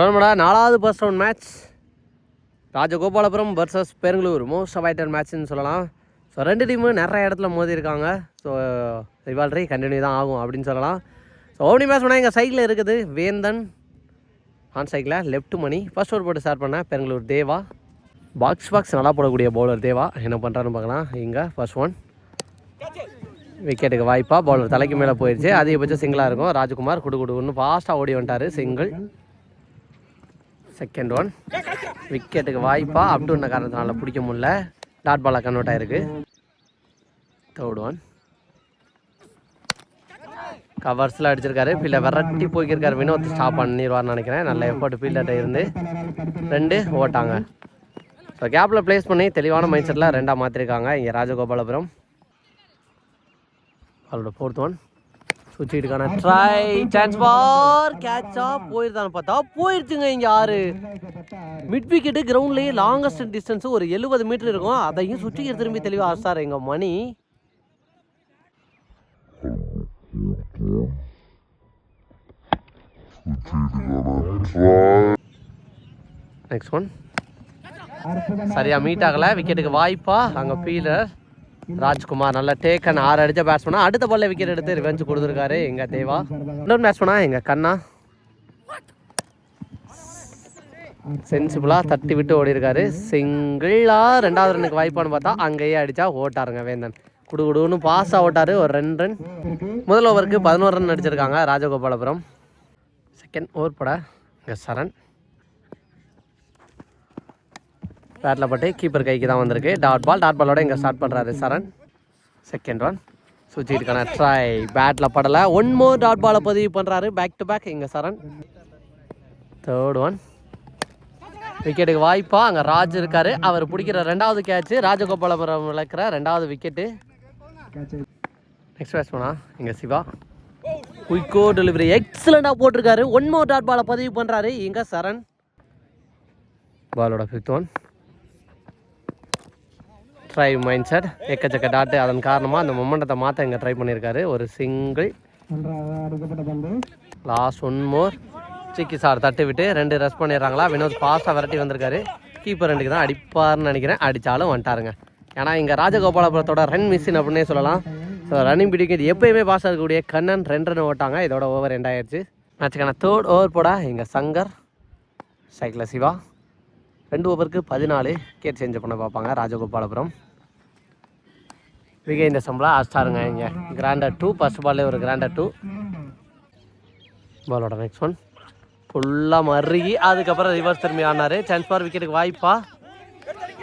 டோர்னமெண்டா நாலாவது first round match Rajagopalapuram versus Perungalur. Most awaited மேட்ச்னு சொல்லலாம். So ரெண்டு டீமும் நிறைய இடத்துல மோதி இருக்காங்க ஸோ ரிவால்ட்ரி கண்டினியூ தான் ஆகும் அப்படின்னு சொல்லலாம். ஸோ ஓவனி மேட்ச் பண்ணால் எங்கள் சைக்கிள் இருக்குது. வேந்தன் ஆன் சைக்கிளில் லெஃப்ட் மணி. ஃபர்ஸ்ட் ஓவர் போட்டு ஸ்டார்ட் பண்ணேன் பெருங்களூர் தேவா. பாக்ஸ் பாக்ஸ் நல்லா போடக்கூடிய பவுலர் தேவா. என்ன பண்ணுறாருன்னு பார்க்கலாம். இங்கே ஃபர்ஸ்ட் ஒன் விக்கெட்டுக்கு வாய்ப்பாக பவுலர் தலைக்கு மேலே போயிடுச்சு அதிகபட்சம் சிங்கிளாக இருக்கும். ராஜ்குமார் குடு குடுன்னு ஃபாஸ்ட்டாக ஓடி வந்துட்டார். சிங்கிள் செகண்ட் ஒன் விக்கெட்டுக்கு வாய்ப்பா அப்டுன்ன காரணத்தினால பிடிக்க முடியல. டாட் பாலாக கன்வெர்ட் ஆயிருக்கு. தேர்ட் ஒன் கவர்ஸில் அடிச்சிருக்காரு. ஃபீல்டை விரட்டி போய்க்கிருக்காரு. வினோத் ஸ்டாப் பண்ணிடுவார்னு நினைக்கிறேன். நல்ல எஃபர்ட் ஃபீல்டர்கிட்ட இருந்து. ரெண்டு ஓட்டாங்க. ஸோ கேப்பில் ப்ளேஸ் பண்ணி தெளிவான மைண்ட் செட்டில் ரெண்டாக மாற்றிருக்காங்க இங்கே ராஜகோபாலபுரம். அவரோட ஃபோர்த் ஒன் சுவிட்சுக்கான ட்ரை சான்ஸ் பார் கேட்சா போயிருந்தான்னு பார்த்தா போயிருச்சுங்க இங்கே ஆறு. மிட் விக்கெட்டு கிரவுண்ட்லேயே லாங்கஸ்ட் டிஸ்டன்ஸ் ஒரு எழுபது மீட்டர் இருக்கும். அதையும் சுற்றி திரும்பி தெளிவாக ஆசார் எங்கள் மணி. நெக்ஸ்ட் ஒன் சரியா மீட் ஆகல. விக்கெட்டுக்கு வாய்ப்பா. அங்கே ஃபீல்டர் ராஜ்குமார் நல்ல டேக்கன் ஆறு அடிச்ச பேட்ஸ்மனா அடுத்த பால்ல விக்கெட் எடுத்து ரிவெஞ்ச் கொடுத்துருக்காரு எங்க தேவா. இன்னொரு பேட்ஸ்மனா எங்க கண்ணா? சென்சிபிளாக தட்டி விட்டு ஓடி இருக்காரு சிங்கிளா ரெண்டாவது ரன்னுக்கு வாய்ப்பான்னு பார்த்தா அங்கேயே அடிச்சா ஓட்டாருங்க வேந்தன். குடு குடுன்னு பாஸ் ஓட்டாரு. ஒரு ரெண்டு ரன் முதல் ஓவருக்கு பதினோரு ரன் அடிச்சிருக்காங்க ராஜகோபாலபுரம். செகண்ட் ஓவர் பட இங்கே சரண். பேட்டில் பட்டு கீப்பர் கைக்கு தான் வந்திருக்கு. டாட் பால் டாட் பாலோட இங்கே ஸ்டார்ட் பண்ணுறாரு சரண். செகண்ட் ஒன் சுற்றிட்டுக்கான ட்ரை பேட்டில் படலை. ஒன் மோர் டாட் பாலை பதிவு பண்ணுறாரு பேக் டு பேக் இங்கே சரண். தேர்ட் ஒன் விக்கெட்டுக்கு வாய்ப்பா. அங்கே ராஜ் இருக்கார். அவர் பிடிக்கிற ரெண்டாவது கேட்ச் ராஜகோபாலபுரம் விளக்குற ரெண்டாவது விக்கெட்டு நெக்ஸ்ட் பேட்ஸ்மேனா இங்கே சிவா. குயிக்கோ டெலிவரி எக்ஸலண்டாக போட்டிருக்காரு. ஒன் மோர் டாட் பாலை பதிவு பண்ணுறாரு இங்கே சரண். பாலோட fifth one try mind set எக்கச்சக்க டாட்டு அதன் காரணமாக அந்த மொமெண்டத்தை மாற்ற இங்கே ட்ரை பண்ணியிருக்காரு ஒரு சிங்கிள் லாஸ்ட் ஒன் மோர் சிக்கி சார் தட்டு விட்டு ரெண்டு ரெஸ்ட் பண்ணிடுறாங்களா? வினோத் பாஸ்ட்டாக விரட்டி வந்திருக்காரு. கீப்பர் ரெண்டுக்கு தான் அடிப்பார்னு நினைக்கிறேன். அடித்தாலும் வந்துட்டாருங்க. ஏன்னா இங்கே ராஜகோபாலபுரத்தோட ரன் மிஸ்ஸின் அப்படின்னே சொல்லலாம். ஸோ ரன்னிங் பிடிக்கிறது எப்பயுமே பாஸ் இருக்கக்கூடிய கண்ணன் ரெண்டு ரன் ஓட்டாங்க. இதோட ஓவர் ரெண்டாயிடுச்சு மேட்சுக்கான தேர்ட் ஓவர் போட. இங்கே சங்கர் சைக்கிள் சிவா. ரெண்டு ஓவருக்கு பதினாலு கேட் சேஞ்ச் பண்ண பார்ப்பாங்க ராஜகோபாலபுரம். விகே இந்த சம்பளம் ஆஸ்டாருங்க இங்கே. கிராண்டர் டூ ஃபஸ்ட் பால்லே ஒரு கிராண்டர் டூ பாலோட நெக்ஸ்ட் ஒன் ஃபுல்லாக மருகி அதுக்கப்புறம் ரிவர்ஸ் திரும்பி ஆனார் சான்ஸ் ஃபார் விக்கெட்டுக்கு வாய்ப்பா.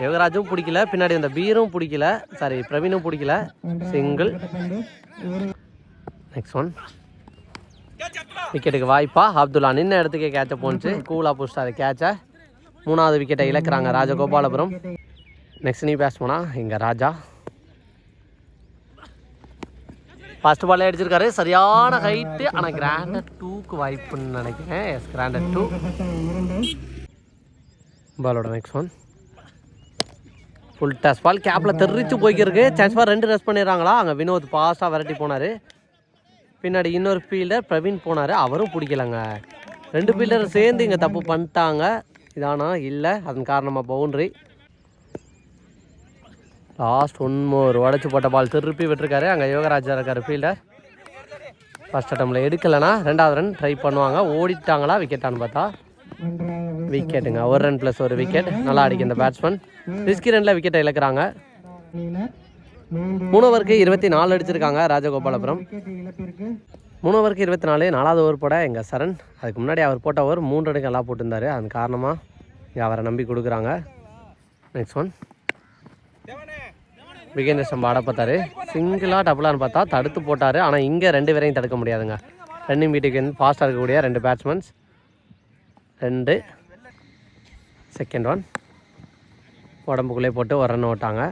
யோகராஜும் பிடிக்கல. பின்னாடி அந்த பீரும் பிடிக்கல. சாரி பிரவீனும் பிடிக்கல. சிங்கிள் நெக்ஸ்ட் ஒன் விக்கெட்டுக்கு வாய்ப்பா. அப்துல்லா நின்ன இடத்துக்கே கேட்சை போணுச்சு. கூலாக பிடிச்சிட்டாரு கேட்சை மூணாவது விக்கெட்டை இழக்கிறாங்க ராஜகோபாலபுரம். நெக்ஸ்ட் நீ பேட்ஸ்மேனா இங்கே ராஜா. ஃபர்ஸ்ட் பால் அடிச்சிருக்காரு. சரியான ஹைட்டு ஆனால் கிராண்டட் டூக்கு வாய்ப்புன்னு நினைக்கிறேன். எஸ் கிராண்டட் டூ பாலோட next one full toss ball கேப்பில் தெரிச்சு போய்க்கிருக்கு. சான்ஸ் பால் ரெண்டு ரெஸ்ட் பண்ணிடுறாங்களா? அங்கே வினோத் பாஸ்ட்டாக விரட்டி போனார். பின்னாடி இன்னொரு ஃபீல்டர் பிரவீன் போனார். அவரும் பிடிக்கலங்க. ரெண்டு ஃபீல்டர் சேர்ந்து இங்கே தப்பு பண்ணிட்டாங்க. இதானா? இல்லை. அதன் காரணமாக பவுண்ட்ரி லாஸ்ட் ஒன் மோர் உடச்சி போட்ட பால் திருப்பி விட்டுருக்காரு. அங்கே யோகராஜா இருக்கார் ஃபீல்டர் ஃபர்ஸ்ட் அட்டம்ல எடுக்கலைன்னா ரெண்டாவது ரன் ட்ரை பண்ணுவாங்க. ஓடிட்டாங்களா? விக்கெட்டான்னு பார்த்தா. விக்கெட்டுங்க ஒரு ரன் ப்ளஸ் ஒரு விக்கெட் நல்லா அடிக்கும் இந்த பேட்ஸ்மேன் ரிஸ்கி ரனில் விக்கெட்டை இழக்கிறாங்க. மூணு ஓவருக்கு இருபத்தி நாலு அடிச்சிருக்காங்க ராஜகோபாலபுரம். மூணு ஓவருக்கு இருபத்தி நாலு நாலாவது ஓவர் போட எங்கள் சரண். அதுக்கு முன்னாடி அவர் போட்ட ஓவர் மூன்று ரனுக்கு எல்லாம் போட்டிருந்தாரு. அதன் காரணமாக இங்கே அவரை நம்பி கொடுக்குறாங்க. நெக்ஸ்ட் ஒன் விகேந்திர சம்பா ஆட பார்த்தாரு சிங்கிளாக டபுளான்னு பார்த்தா தடுத்து போட்டார். ஆனால் இங்கே ரெண்டு பேரையும் தடுக்க முடியாதுங்க. ரன்னிங் வீட்டுக்கு ஃபாஸ்ட்டாக இருக்கக்கூடிய ரெண்டு பேட்ஸ்மேன்ஸ் ரெண்டு. செகண்ட் ஒன் உடம்புக்குள்ளே போட்டு ஒரு ரன் ஓட்டாங்க.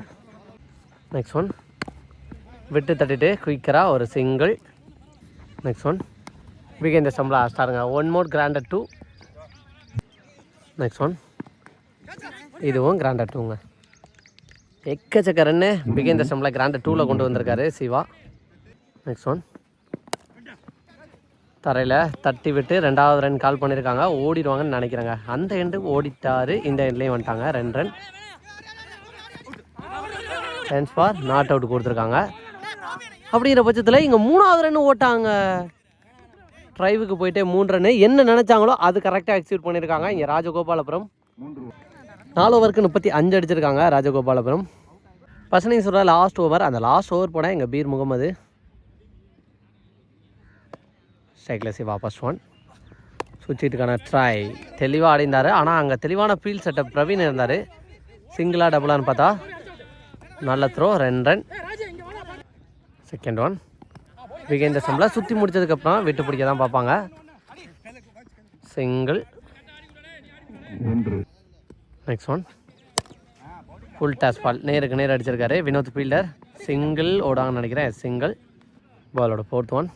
நெக்ஸ்ட் ஒன் விட்டு தட்டிட்டு குயிக்கராக ஒரு சிங்கிள் நெக்ஸ்ட் ஒன் விகேந்திர சம்பளா ஸ்டாருங்க one more granted two next one இதுவும் கிராண்டட் டூங்க எக்கச்சக்க ரன்னு பிகேந்திர சம்பளம் கிராண்ட் டூவில் கொண்டு வந்திருக்காரு சிவா. நெக்ஸ்ட் ஒன் தரையில் தட்டி விட்டு ரெண்டாவது ரன் கால் பண்ணியிருக்காங்க ஓடிடுவாங்கன்னு நினைக்கிறேங்க. அந்த எண்டு ஓடிட்டாரு. இந்த எண்ட்லேயும் வந்துட்டாங்க. ரெண்டு run chance for not out கொடுத்துருக்காங்க. அப்படிங்கிற பட்சத்தில் இங்கே மூணாவது ரன் ஓட்டாங்க. ட்ரைவுக்கு போயிட்டே மூணு ரன் என்ன நினச்சாங்களோ அது கரெக்டாக எக்ஸிக்யூட் பண்ணியிருக்காங்க இங்கே ராஜகோபாலபுரம். நாலு ஓவருக்கு முப்பத்தி அஞ்சு அடிச்சிருக்காங்க ராஜகோபாலபுரம். பசனிங் சொல்கிற லாஸ்ட் ஓவர் அந்த லாஸ்ட் ஓவர் போனால் எங்கள் பீர் முகமது சைக்கிளசி வாபஸ் ஒன் சுவிட்சிட்டுக்கான ட்ரை தெளிவாக அடைந்தார் ஆனால் அங்கே தெளிவான ஃபீல்ட் செட்டப் பிரவீன் இருந்தார். சிங்கிளாக டபுளான்னு பார்த்தா. நல்ல த்ரோ ரெண்டு ரன் செகண்ட் ஒன் விகேந்த சம்பளம் சுற்றி முடிச்சதுக்கப்புறம் விட்டு பிடிக்க தான் பார்ப்பாங்க. Single next one full toss ball நேருக்கு நேர் அடிச்சிருக்காரு. வினோத் ஃபீல்டர் சிங்கிள் ஓடாங்கன்னு நினைக்கிறேன். சிங்கிள் பாலோட ஃபோர்த் ஒன்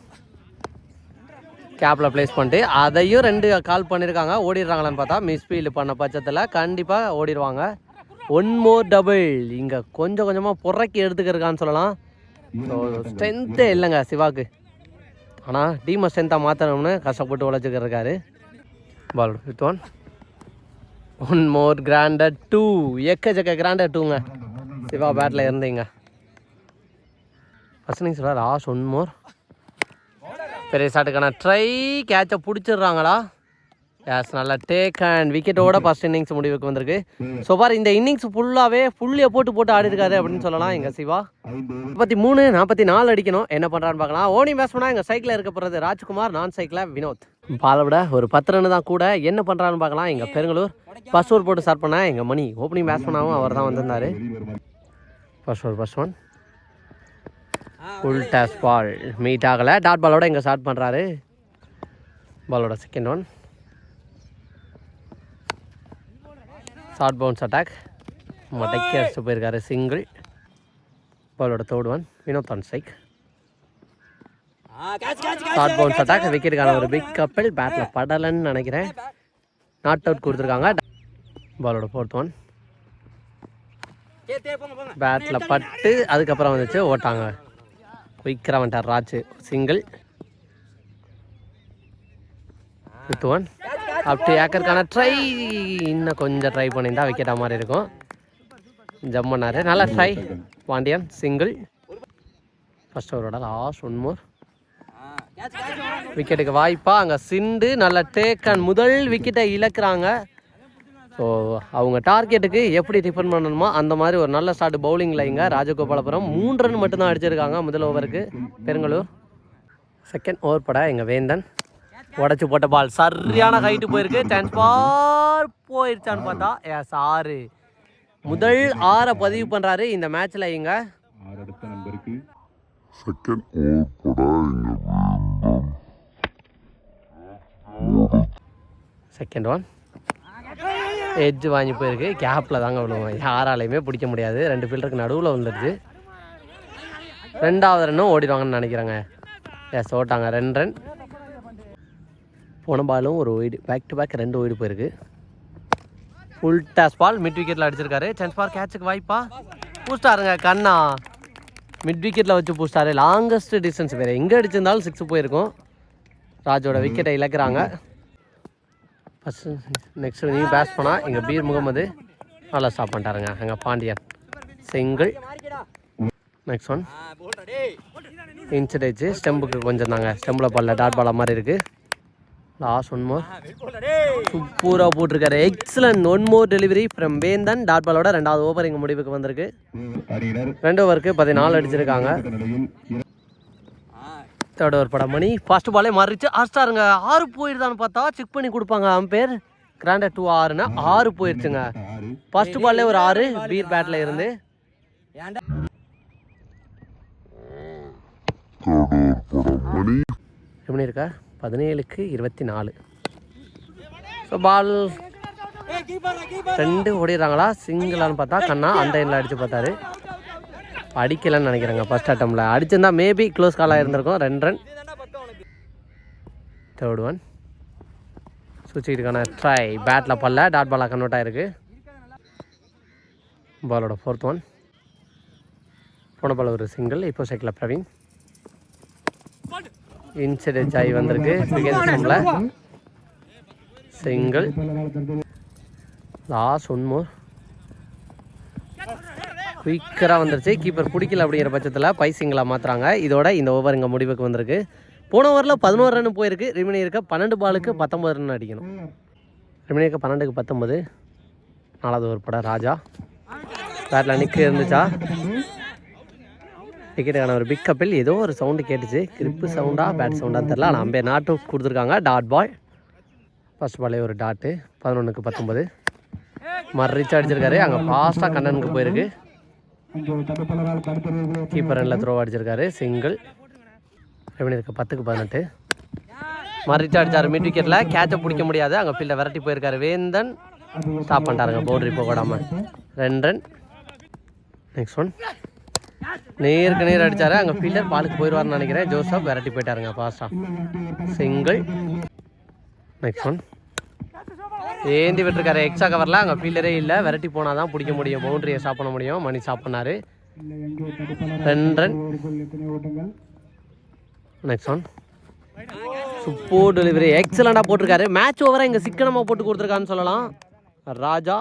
கேப்பில் ப்ளேஸ் பண்ணிட்டு அதையும் ரெண்டு கால் பண்ணியிருக்காங்க ஓடிடுறாங்களான்னு பார்த்தா மிஸ் ஃபீல்டு பண்ண பட்சத்தில் கண்டிப்பாக ஓடிடுவாங்க. ஒன் மோர் டபுள் இங்கே கொஞ்சம் கொஞ்சமாக புறக்கி எடுத்துக்கிறக்கான்னு சொல்லலாம். ஸோ ஸ்ட்ரென்த்தே இல்லைங்க சிவாக்கு. ஆனால் டீமை ஸ்ட்ரென்த்தாக மாற்றணும்னு கஷ்டப்பட்டு உழைச்சிக்கிட்டு இருக்காரு ball fifth one one more granted two எக்கச்சக்க கிராண்டட் டூங்க சிவா பேட்டில் இருந்தீங்க. First innings last one more பெரிய ஷாட்டுக்கான ட்ரை கேட்சை பிடிச்சிடுறாங்களா? எஸ் நல்லா டேக் அண்ட் விக்கெட்டோட ஃபர்ஸ்ட் இன்னிங்ஸ் முடிவுக்கு வந்திருக்கு. ஸோ பார் இந்த இன்னிங்ஸ் ஃபுல்லாகவே ஃபுல்லியை போட்டு போட்டு ஆடி இருக்காரு அப்படின்னு சொல்லலாம் எங்கள் சிவா. முப்பத்தி மூணு நாற்பத்தி நாலு அடிக்கணும். என்ன பண்ணுறான்னு பார்க்கலாம். ஓனி பேட்ஸ்மேனாக எங்கள் சைக்கிளில் இருக்க போகிறது ராஜ்குமார் நான் சைக்கிளில் வினோத். பாலை விட ஒரு பத்து ரன் தான் கூட என்ன பண்ணுறான்னு பார்க்கலாம். எங்கள் பெருங்களூர் ஃபர்ஸ்ட் ஓவர் போட்டு ஸ்டார்ட் பண்ண எங்கள் மணி. ஓப்பனிங் பேட்ஸ்மேனாகவும் அவர் தான் வந்திருந்தார். First over first one full toss ball meet ஆகலை டாட் பாலோட இங்கே ஸ்டார்ட் பண்ணுறாரு பாலோட second one short bounce attack மடக்கி அடிச்சு போயிருக்காரு சிங்கிள் பாலோட third one Vinod on strike short bounce attack விக்கெட்டுக்கான ஒரு பிக் கப்பல் பேட்டில் படலைன்னு நினைக்கிறேன். நாட் அவுட் கொடுத்துருக்காங்க. பாலோட ஃபோர்த் ஒன் பேட்டில் பட்டு அதுக்கப்புறம் வந்துச்சு ஓட்டாங்க. குயிக்கராக வந்துட்டார் ராஜ் சிங்கிள் ஃபிஃப்த் ஒன் அப்படி ஏக்கருக்கான ட்ரை இன்னும் கொஞ்சம் ட்ரை பண்ணியிருந்தா விக்கெட்டா மாதிரி இருக்கும். ஜம் பண்ணார். நல்லா ட்ரை பாண்டியன் சிங்கிள் ஃபஸ்ட் ஓவரோட லாஸ்ட் ஒன் மோர் விக்கெட்டுக்கு வாய்ப்பா. அங்கே சிண்டு நல்ல டேக் அண்ட் முதல் விக்கெட்டை இழக்கிறாங்க. ஸோ அவங்க டார்கெட்டுக்கு எப்படி டிஃபன் பண்ணணுமோ அந்த மாதிரி ஒரு நல்ல ஸ்டார்ட் பவுலிங்கில் இங்கே ராஜகோபாலபுரம் மூன்று ரன் மட்டும்தான் அடிச்சிருக்காங்க முதல் ஓவருக்கு பெருங்களூர் செகண்ட் ஓவர் பட எங்கள் வேந்தன். உடச்சி போட்ட பால் சரியான ஹைட்டு போயிருக்கு. சான்ஸ் பார் போயிருச்சான்னு பார்த்தா எஸ் ஆறு முதல் ஆறை பதிவு பண்ணுறாரு இந்த மேட்ச்சில் இங்கே செகண்ட் ஒன் எட்ஜ் வாங்கி போயிருக்கு. கேப்பில் தாங்க விழுவோம். யாராலையுமே பிடிக்க முடியாது. ரெண்டு ஃபீல்டருக்கு நடுவில் வந்துடுச்சு ரெண்டாவது ரன்னும் ஓடிடுவாங்கன்னு நினைக்கிறேங்க. எஸ் ஓட்டாங்க ரெண்டு ரன் உடம்பாலும் ஒரு ஒய்டு பேக் டு பேக் ரெண்டு ஒய்டு போயிருக்கு. ஃபுல் டாஸ் பால் மிட் விக்கெட்டில் அடிச்சிருக்காரு. சான்ஸ் பார் கேட்சுக்கு வாய்ப்பா? பூஸ்டாருங்க கண்ணா. மிட் விக்கெட்டில் வச்சு பூஸ்டாரு லாங்கஸ்ட் டிஸ்டன்ஸ் வேறு. எங்கே அடிச்சிருந்தாலும் சிக்ஸ் போயிருக்கும். ராஜோட விக்கெட்டை இழக்கிறாங்க. ஃபஸ்ட்டு நெக்ஸ்ட் நீ பேட்ஸ் பண்ணால் எங்கள் பீர் முகமது நல்லா ஸ்டாப் பண்ணிட்டாருங்க. எங்கள் Pandian. Single next one inside ஸ்டெம்புக்கு கொஞ்சம் தாங்க. ஸ்டெம்பில் பால்ல டாட் பாலா மாதிரி இருக்குது லாஸ்ட் ஒன் மோர் சூப்பராக போட்டிருக்காரு. Excellent one more delivery from Vendhan. Dot பாலோட ரெண்டாவது ஓவர் இங்கே முடிவுக்கு வந்திருக்கு. ரெண்டு ஓவருக்கு பதினாலு அடிச்சிருக்காங்க. தேர்ட் ஓவர் படம். மணி ஃபர்ஸ்ட் பாலே மாறிச்சு ஆஸ்டாருங்க ஆறு போயிருதான்னு பார்த்தா செக் பண்ணி கொடுப்பாங்க. அம்பேர் கிராண்டட் டூ ஆறுனா ஆறு போயிருச்சுங்க. ஃபர்ஸ்ட் பால்லே ஒரு ஆறு பீர் பேட்டில் இருந்து. தேர்ட் ஓவர் போட மணி. எப்படி இருக்கா? பதினேழுக்கு இருபத்தி நாலு. ஸோ பால் ரெண்டு ஓடிடுறாங்களா? சிங்கிளான்னு பார்த்தா கண்ணா அந்த எண்ணில் அடித்து பார்த்தாரு. அடிக்கலைன்னு நினைக்கிறாங்க ஃபர்ஸ்ட் அட்டம்ல அடிச்சிருந்தா மேபி க்ளோஸ் காலாக இருந்திருக்கும். ரெண்டு ரன் தேர்ட் ஒன் சுவிட்சுக்கான ட்ரை பேட்டில் பல்ல டாட் பாலாக கன்வெர்ட் ஆகிருக்கு பாலோட ஃபோர்த் ஒன் போன பால் ஒரு சிங்கிள் இப்போ சைக்கிளில் பிரவீன். இன்சிடென்ட் ஆகி வந்திருக்கு. ஸ்டம்பில் சிங்கிள் லாஸ்ட் ஒன் மோர் குயிக்கராக வந்துருச்சு. கீப்பர் பிடிக்கல அப்படிங்கிற பட்சத்தில் பை சிங்கிளாக மாற்றுறாங்க இதோட இந்த ஓவர் இங்கே முடிவுக்கு வந்திருக்கு. போன ஓவரில் பதினோரு ரன் போயிருக்கு. ரிமினி இருக்க பன்னெண்டு பாலுக்கு பத்தொம்பது ரன் அடிக்கணும். ரிமினி இருக்க பன்னெண்டுக்கு பத்தொம்பது நாலாவது ஓவர் பட ராஜா. பேட்டில் நிற்க இருந்துச்சா? விக்கெட்டுக்கான ஒரு பிக் கப்பில் ஏதோ ஒரு சவுண்டு கேட்டுச்சு. கிரிப்பு சவுண்டா பேட் சவுண்டான்னு தெரில ஆனால் அம்பே நாட்டு கொடுத்துருக்காங்க. டாட் பால் ஃபர்ஸ்ட் பாலே ஒரு டாட்டு பதினொன்றுக்கு பத்தொம்பது மறு ரீச் அடிச்சிருக்காரு. அங்கே ஃபாஸ்ட்டாக கண்ணனுக்கு போயிருக்கு. கீப்பர் ரனில் த்ரோ அடிச்சிருக்காரு. சிங்கிள் எப்படி இருக்கு பத்துக்கு பதினெட்டு. மறிச்சு அடிச்சார். மிட் விக்கெட்டில் கேட்சை பிடிக்க முடியாது. அங்கே ஃபீல்டை விரட்டி போயிருக்காரு. வேந்தன். ஸ்டாப் பண்ணிட்டாருங்க. பவுண்டரி போக விடாம ரெண்டு ரன் நெக்ஸ்ட் ஒன் நேருக்கு நேர் அடிச்சாரு. அங்கே ஃபீல்டர் பாலுக்கு போயிடுவார்னு நினைக்கிறேன். ஜோசப் விரட்டி போயிட்டாருங்க ஃபாஸ்ட்டாக சிங்கிள் நெக்ஸ்ட் ஒன் ஏந்தி விட்டுருக்காரு. எக்ஸ்ட்ரா கவரில் அங்கே ஃபீல்டரே இல்லை. விரட்டி போனால் தான் பிடிக்க முடியும். பவுண்டரியை ஸ்டாப் பண்ண முடியும். மணி ஸ்டாப் பண்ணார் ரெண்டு run next one super delivery எக்ஸலண்டாக போட்டிருக்காரு மேட்ச் ஓவராக இங்கே சிக்கனமாக போட்டு கொடுத்துருக்கான்னு சொல்லலாம். ராஜா.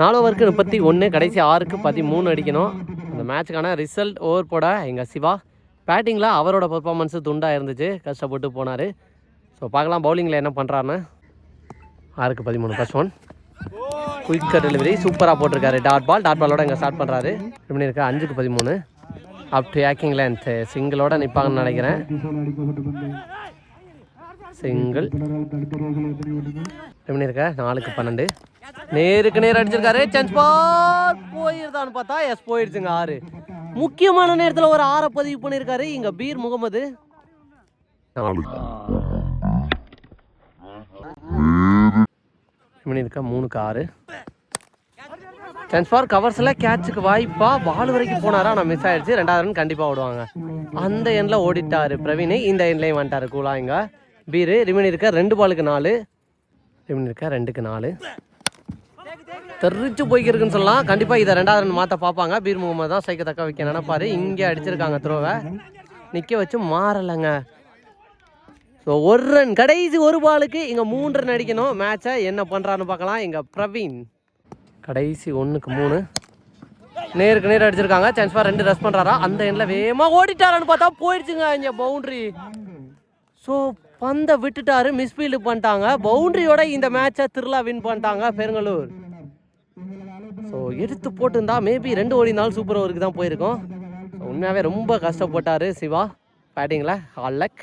நாலு ஓவருக்கு முப்பத்தி ஒன்று கடைசி ஆறுக்கு பதிமூணு அடிக்கணும். அந்த மேட்சுக்கான ரிசல்ட் ஓவர் போட எங்கள் சிவா பேட்டிங்கில் அவரோட பெர்ஃபார்மன்ஸு துண்டாக இருந்துச்சு. கஷ்டப்பட்டு போனார். ஸோ பார்க்கலாம் பவுலிங்கில் என்ன பண்ணுறாருன்னு ஆறுக்கு பதிமூணு ஃபர்ஸ்ட் ஒன் குயிக்கர் டெலிவரி சூப்பராக போட்டிருக்காரு. டாட் பால் டாட் பாலோட இங்கே ஸ்டார்ட் பண்ணுறாரு எப்படி இருக்கு? அஞ்சுக்கு பதிமூணு. அப் டு ஏக்கிங் லென்த் சிங்கிளோட நிற்பாங்கன்னு நினைக்கிறேன். செங்கல். எப்படி இருக்க? நாலுக்கு பன்னெண்டு. நேருக்கு நேர் அடிச்சிருக்காரு. சான்ஸ் பார் போயிருதான்னு பார்த்தா எஸ் போயிடுச்சுங்க ஆறு. முக்கியமான நேரத்தில் ஒரு ஆறை பதிவு பண்ணியிருக்காரு. இங்க பீர் முகமது. எப்படி இருக்கா? மூணுக்கு ஆறு. சான்ஸ் ஃபார் கவர்ஸில் கேட்சுக்கு வாய்ப்பா பால் வரைக்கும் போனாரா? நான் மிஸ் ஆயிடுச்சு. ரெண்டாவது ரன் கண்டிப்பாக ஓடுவாங்க. அந்த எண்ணில் ஓடிட்டாரு பிரவீன். இந்த எண்ட்லையும் வந்துட்டாரு கூலா இங்கே பீரு ரிமினி இருக்க? ரெண்டு பாலுக்கு நாலு. ரிமினி இருக்க? ரெண்டுக்கு நாலு. தெரிச்சு போய்க்கிருக்குன்னு சொல்லலாம். கண்டிப்பாக இதை ரெண்டாவது ரன் மாற்ற பார்ப்பாங்க. பீர் முகமது தான் சைக்க தக்க வைக்க நினைப்பாரு. இங்கே அடிச்சிருக்காங்க த்ரோவை. நிற்க வச்சு மாறலைங்க. ஸோ ஒரு ரன் கடைசி ஒரு பாலுக்கு இங்கே மூன்று ரன் அடிக்கணும். மேட்சை என்ன பண்ணுறான்னு பார்க்கலாம். இங்கே பிரவீன். கடைசி ஒன்றுக்கு மூணு. நேருக்கு நேர் அடிச்சிருக்காங்க. சான்ஸ் பார் ரெண்டு ரஸ் பண்ணுறாரா அந்த எண்ணில் வேகமாக ஓடிட்டாரான்னு பார்த்தா போயிடுச்சுங்க இங்கே பவுண்ட்ரி ஸோ பந்தை விட்டுட்டாரு மிஸ்ஃபீல்டு பண்ணிட்டாங்க. பவுண்டரியோட இந்த மேட்சை திருவிழா வின் பண்ணிட்டாங்க பெருங்கலூர். ஸோ எடுத்து போட்டிருந்தா மேபி ரெண்டு ஓடி நாள் சூப்பர் ஓவருக்கு தான் போயிருக்கோம். உண்மையாகவே ரொம்ப கஷ்டப்பட்டாரு சிவா. பேட்டிங்கில் ஹால் லக்